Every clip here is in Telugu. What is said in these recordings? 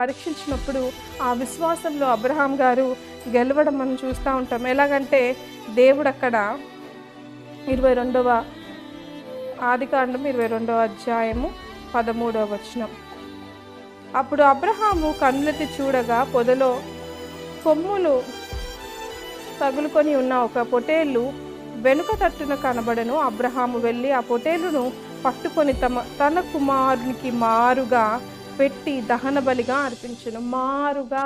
పరీక్షించినప్పుడు ఆ విశ్వాసంలో అబ్రహాం గారు గెలవడం మనం చూస్తూ ఉంటాం. ఎలాగంటే దేవుడు అక్కడ ఇరవై రెండవ ఆదికాండం ఇరవై రెండవ అధ్యాయము పదమూడవ వచనం. అప్పుడు అబ్రహాము కన్నులెత్తి చూడగా పొదలో కొమ్ములు తగులుకొని ఉన్న ఒక పొటేళ్ళు వెనుక తట్టున కనబడను. అబ్రహాము వెళ్ళి ఆ పొటేలును పట్టుకొని తమ తన కుమారునికి మారుగా పెట్టి దహన బలిగా అర్పించను మారుగా.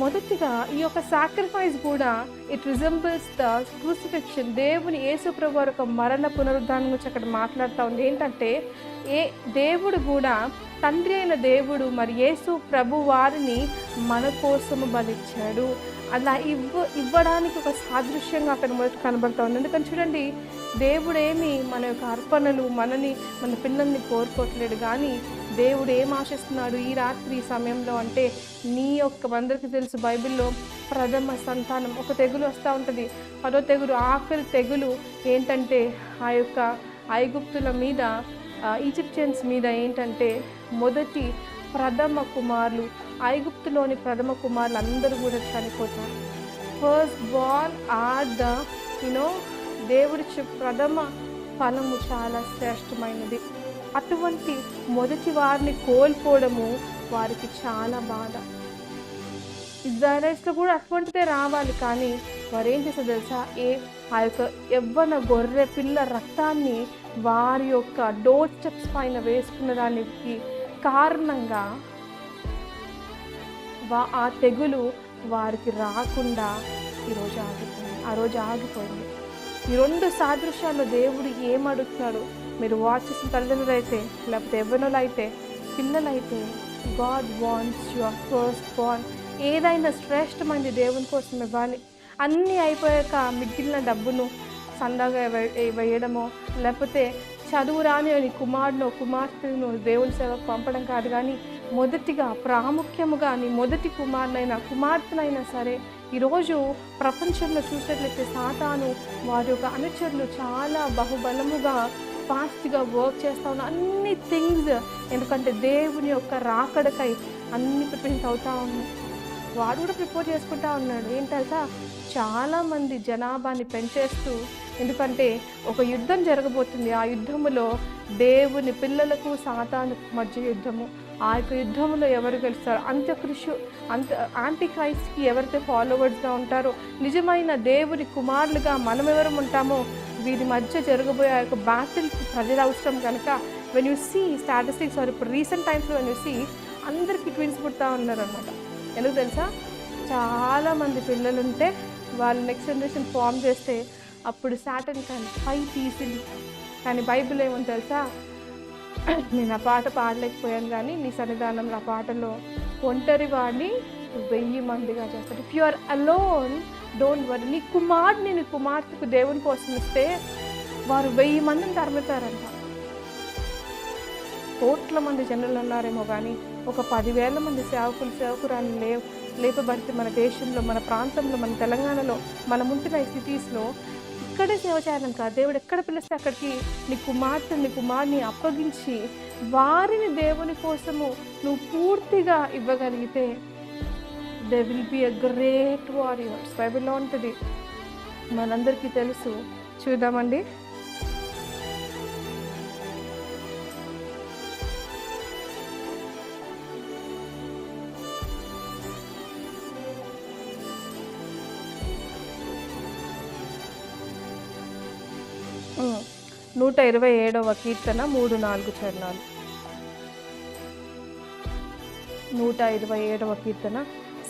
మొదటిగా ఈ యొక్క సాక్రిఫైస్ కూడా ఇట్ రిజంబుల్స్ ద క్రూసిఫిక్షన్ దేవుని యేసుప్రభు వారి యొక్క మరణ పునరుద్ధానం గురించి అక్కడ మాట్లాడుతూ ఉంది. ఏంటంటే ఏ దేవుడు కూడా తండ్రి అయిన దేవుడు మరి యేసు ప్రభు వారిని మన కోసము బలిచ్చాడు. అలా ఇవ్వ ఇవ్వడానికి ఒక సాదృశ్యంగా అక్కడ మొదటి కనబడుతూ ఉంది. ఎందుకని చూడండి దేవుడేమి మన యొక్క అర్పణలు మనని మన పిల్లల్ని కోరుకోవట్లేడు కానీ దేవుడు ఏం ఆశిస్తున్నాడు ఈ రాత్రి సమయంలో అంటే నీ యొక్క అందరికీ తెలుసు బైబిల్లో ప్రథమ సంతానం. ఒక తెగులు వస్తూ ఉంటుంది. పదో తెగులు ఆఖరి తెగులు ఏంటంటే ఆ యొక్క ఐగుప్తుల మీద ఈజిప్షియన్స్ మీద ఏంటంటే మొదటి ప్రథమ కుమారులు ఐగుప్తులోని ప్రథమ కుమారులు అందరూ కూడా చనిపోతారు. ఫస్ట్ బాల్ ఆర్ ద యునో దేవుడి ప్రథమ ఫలము చాలా శ్రేష్టమైనది. అటువంటి మొదటి వారిని కోల్పోవడము వారికి చాలా బాధ. ఇజ్రాయలైట్స్లో కూడా అటువంటిదే రావాలి. కానీ వారేం ఏం చేస్తారు తెలుసా? ఏ ఆ యొక్క ఎవ్వన గొర్రె పిల్ల రక్తాన్ని వారి యొక్క డోర్ స్టెప్స్ పైన వేసుకున్న దానికి కారణంగా వా ఆ తెగులు వారికి రాకుండా ఈరోజు ఆగిపోయింది. ఆ రోజు ఆగిపోయింది. ఈ రెండు సాదృశ్యాల్లో దేవుడు ఏమడుగుతున్నాడు? మీరు వాచ్ చేసిన తల్లిదండ్రులు అయితే లేకపోతే ఎవరినోళ్ళు అయితే పిల్లలైతే God wants your first born ఏదైనా శ్రేష్టమైనది దేవుని కోసం ఇవ్వాలి అన్నీ అయిపోయాక మిగిలిన డబ్బును సందాగా వేయడమో లేకపోతే చదువు రాని కుమారుడు కుమార్తెను దేవుని సేవకు పంపడం కాదు కానీ మొదటిగా ప్రాముఖ్యముగా నీ మొదటి కుమారునైనా కుమార్తెనైనా సరే ఈరోజు ప్రపంచంలో చూసినట్లయితే సాతాను వారి యొక్క అనుచరులు చాలా బహుబలముగా ఫాస్ట్గా వర్క్ చేస్తా ఉన్న అన్ని థింగ్స్ ఎందుకంటే దేవుని యొక్క రాకడకై అన్ని ప్రిపేర్ అవుతా ఉన్నాయి వాడు కూడా ప్రిపేర్ చేసుకుంటా ఉన్నాడు. ఏంటంటే చాలామంది జనాభాని పెంచేస్తూ ఎందుకంటే ఒక యుద్ధం జరగబోతుంది. ఆ యుద్ధములో దేవుని పిల్లలకు సాతాను మధ్య యుద్ధము. ఆ యొక్క యుద్ధంలో ఎవరు గెలుస్తారు? అంత్యకృషు అంత యాంటీ ఎవరైతే ఫాలోవర్స్గా ఉంటారో నిజమైన దేవుని కుమారులుగా మనం ఎవరు ఉంటామో వీరి మధ్య జరగబోయే యొక్క బ్యాటిల్కి ప్రజలు అవసరం కనుక when you see statistics are ఇప్పుడు రీసెంట్ టైమ్స్లో వెన్ యూ సీ అందరికీ ట్విన్స్ పుడతా ఉన్నారనమాట ఎందుకు తెలుసా? చాలామంది పిల్లలు ఉంటే వాళ్ళు నెక్స్ట్ జనరేషన్ ఫామ్ చేస్తే అప్పుడు సాటన్ కానీ పై తీసింది కానీ బైబిల్ ఏమని తెలుసా? నేను ఆ పాట పాడలేకపోయాను కానీ నీ సన్నిధానంలో ఆ పాటలో ఒంటరి వాడిని వెయ్యి మందిగా చేస్తాడు. If you are alone don't worry. నీ కుమార్ని నీ కుమార్తెకు దేవుని కోసం ఇస్తే వారు వెయ్యి మందిని తరుముతారంట కోట్ల మంది జనులు ఉన్నారేమో కానీ ఒక పదివేల మంది సేవకులు సేవకురాలు లే లేపబడితే మన దేశంలో మన ప్రాంతంలో మన తెలంగాణలో మనం ఉంటున్న ఈ సిటీస్లో ఇక్కడే సేవ చేయాలని కాదు. దేవుడు ఎక్కడ పిలిస్తే అక్కడికి నీ కుమార్తె నీ కుమార్ని అప్పగించి వారిని దేవుని కోసము నువ్వు పూర్తిగా ఇవ్వగలిగితే they will be a great warriors బైబిల్లో ఉంటుంది. మనందరికీ తెలుసు. చూద్దామండి. నూట ఇరవై ఏడవ కీర్తన మూడు నాలుగు చరణాలు. నూట ఇరవై ఏడవ కీర్తన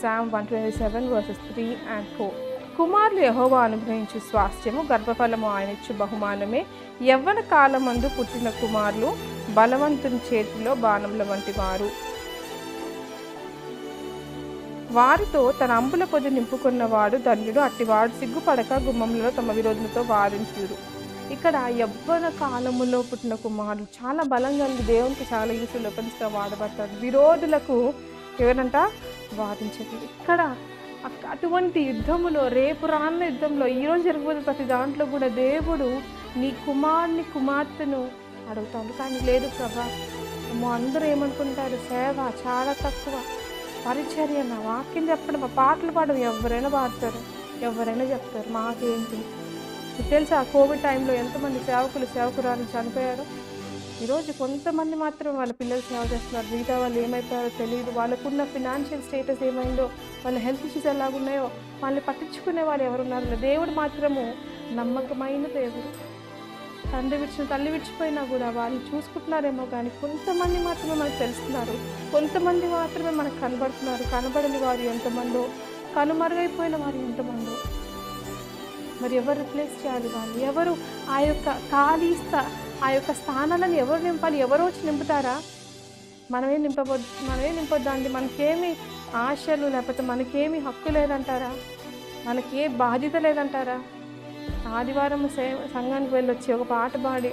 psalm one twenty seven verses three and four కుమారులు యహోవా అనుగ్రహించు స్వాస్థ్యము గర్భఫలము ఆయన ఇచ్చు బహుమానమే. యవ్వన కాలమందు పుట్టిన కుమారులు బలవంతుని చేతిలో బాణముల వంటి వారు. వారితో తన అంబుల పొది నింపుకున్నవాడు ధన్యుడు అట్టివాడు సిగ్గుపడక గుమ్మంలో తమ విరోధులతో వారించురు ఇక్కడ యవ్వన కాలములో పుట్టిన కుమారుడు చాలా బలంగా ఉంది దేవునికి చాలా యూస్ఫుల్ వెపన్స్గా వాడబడతాడు విరోధులకు ఎవరంట? వాదించదు. ఇక్కడ అటువంటి యుద్ధములో రేపు రాన్న యుద్ధంలో ఈరోజు జరగబోయే ప్రతి దాంట్లో కూడా దేవుడు నీ కుమారుని కుమార్తెను అడుగుతాడు. కానీ లేదు ప్రభా అమ్మో అందరూ ఏమనుకుంటారు? సేవ చాలా తక్కువ. పరిచర్య నా వాక్యం చెప్పడం పాటలు పాడడం ఎవరైనా పాడతారు. ఎవరైనా చెప్తారు. మాకేంటి? తెలుసా కోవిడ్ టైంలో ఎంతమంది సేవకులు సేవకురాలు చనిపోయారు? ఈరోజు కొంతమంది మాత్రం వాళ్ళ పిల్లలు సేవ చేస్తున్నారు. మిగతా వాళ్ళు ఏమైపోయారో తెలియదు వాళ్ళకున్న ఫినాన్షియల్ స్టేటస్ ఏమైందో వాళ్ళ హెల్త్ ఇష్యూస్ ఎలాగున్నాయో వాళ్ళని పట్టించుకునే వాళ్ళు ఎవరున్నారు దేవుడు మాత్రము నమ్మకమైన దేవుడు. తండ్రి విడిచిన తల్లి విడిచిపోయినా కూడా వాళ్ళు చూసుకుంటున్నారేమో కానీ కొంతమంది మాత్రమే మనకు తెలుస్తున్నారు. కొంతమంది మాత్రమే మనకు కనబడుతున్నారు. కనబడని వారు ఎంతమందో కనుమరుగైపోయిన వారు ఎంతమందో. మరి ఎవరు రిప్లేస్ చేయాలి వాళ్ళు? ఎవరు ఆ యొక్క ఖాళీ స్థా ఆ యొక్క స్థానాలను ఎవరు నింపాలి? ఎవరు వచ్చి నింపుతారా? మనమే నింపబోద్దు మనమే నింపొద్దా అండి? మనకేమి ఆశలు లేకపోతే మనకేమి హక్కు లేదంటారా? మనకి ఏ బాధ్యత లేదంటారా? ఆదివారం సే సంఘానికి వెళ్ళొచ్చి ఒక పాట పాడి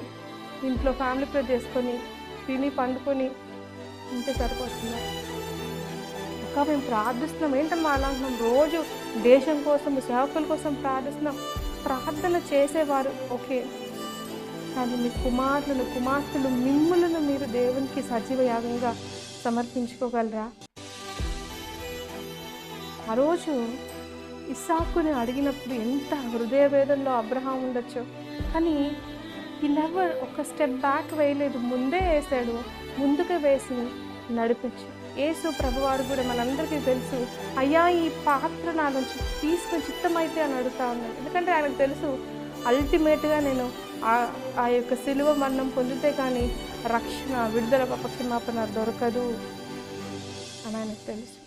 ఇంట్లో ఫ్యామిలీ ప్రే చేసుకొని తిని పండుకొని ఉంటే సరిపోతుందా? ఇంకా మేము ప్రార్థిస్తున్నాం. ఏంటమ్మా అలా అంటున్నాం? రోజు దేశం కోసం సేవకుల కోసం ప్రార్థిస్తున్నాం. ప్రార్థన చేసేవారు. ఓకే. కానీ మీ కుమారులను కుమార్తెలు మిమ్ములను మీరు దేవునికి సజీవ యాగంగా సమర్పించుకోగలరా? ఆ రోజు ఇస్సాకుని అడిగినప్పుడు ఎంత హృదయ వేదంలో అబ్రహాం ఉండొచ్చు? కానీ ఈ నెవర్ ఒక స్టెప్ బ్యాక్ వేయలేదు ముందే వేసాడు ముందుగా వేసి నడిపించు. యేసు ప్రభువారు కూడా మనందరికీ తెలుసు అయ్యా ఈ పాత్ర నా నుంచి తీసుకుని చిత్తమైతే అని అడుగుతా ఉన్నాడు. ఎందుకంటే ఆయనకు తెలుసు అల్టిమేట్గా నేను ఆ ఆ యొక్క సిలువ మరణం పొందితే కానీ రక్షణ విడుదల పక్షమాపణ దొరకదు అని ఆయనకు తెలుసు.